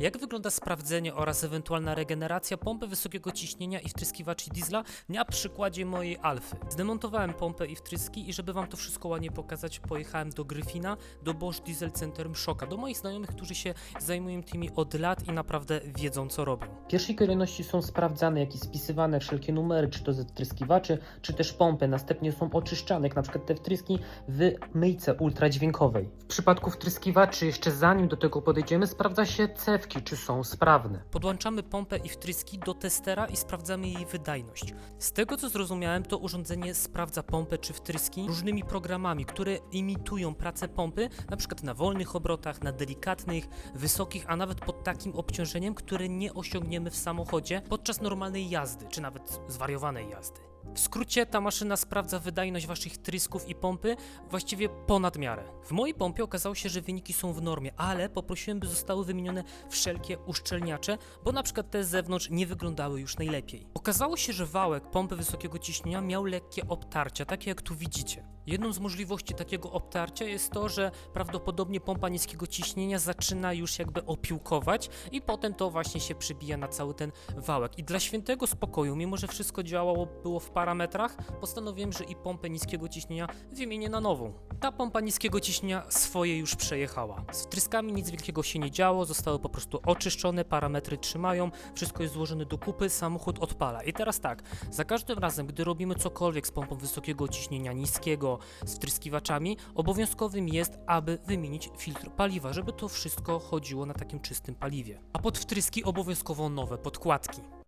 Jak wygląda sprawdzenie oraz ewentualna regeneracja pompy wysokiego ciśnienia i wtryskiwaczy diesla na przykładzie mojej Alfy? Zdemontowałem pompę i wtryski i żeby wam to wszystko ładnie pokazać, pojechałem do Gryfina, do Bosch Diesel Centrum Szoka, do moich znajomych, którzy się zajmują tymi od lat i naprawdę wiedzą co robią. W pierwszej kolejności są sprawdzane, jak i spisywane wszelkie numery, czy to ze wtryskiwaczy, czy też pompy. Następnie są oczyszczane, jak na przykład te wtryski w myjce ultradźwiękowej. W przypadku wtryskiwaczy, jeszcze zanim do tego podejdziemy, sprawdza się cewki, czy są sprawne. Podłączamy pompę i wtryski do testera i sprawdzamy jej wydajność. Z tego co zrozumiałem, to urządzenie sprawdza pompę czy wtryski różnymi programami, które imitują pracę pompy, na przykład na wolnych obrotach, na delikatnych, wysokich, a nawet pod takim obciążeniem, które nie osiągniemy w samochodzie podczas normalnej jazdy, czy nawet zwariowanej jazdy. W skrócie ta maszyna sprawdza wydajność waszych trysków i pompy właściwie ponad miarę. W mojej pompie okazało się, że wyniki są w normie, ale poprosiłem, by zostały wymienione wszelkie uszczelniacze, bo na przykład te z zewnątrz nie wyglądały już najlepiej. Okazało się, że wałek pompy wysokiego ciśnienia miał lekkie obtarcia, takie jak tu widzicie. Jedną z możliwości takiego obtarcia jest to, że prawdopodobnie pompa niskiego ciśnienia zaczyna już jakby opiłkować i potem to właśnie się przybija na cały ten wałek. I dla świętego spokoju, mimo że wszystko działało było w parametrach, postanowiłem, że i pompę niskiego ciśnienia wymienię na nową. Ta pompa niskiego ciśnienia swoje już przejechała. Z wtryskami nic wielkiego się nie działo, zostały po prostu oczyszczone, parametry trzymają, wszystko jest złożone do kupy, samochód odpala. I teraz tak, za każdym razem, gdy robimy cokolwiek z pompą wysokiego ciśnienia, niskiego, z wtryskiwaczami, obowiązkowym jest, aby wymienić filtr paliwa, żeby to wszystko chodziło na takim czystym paliwie. A pod wtryski obowiązkowo nowe podkładki.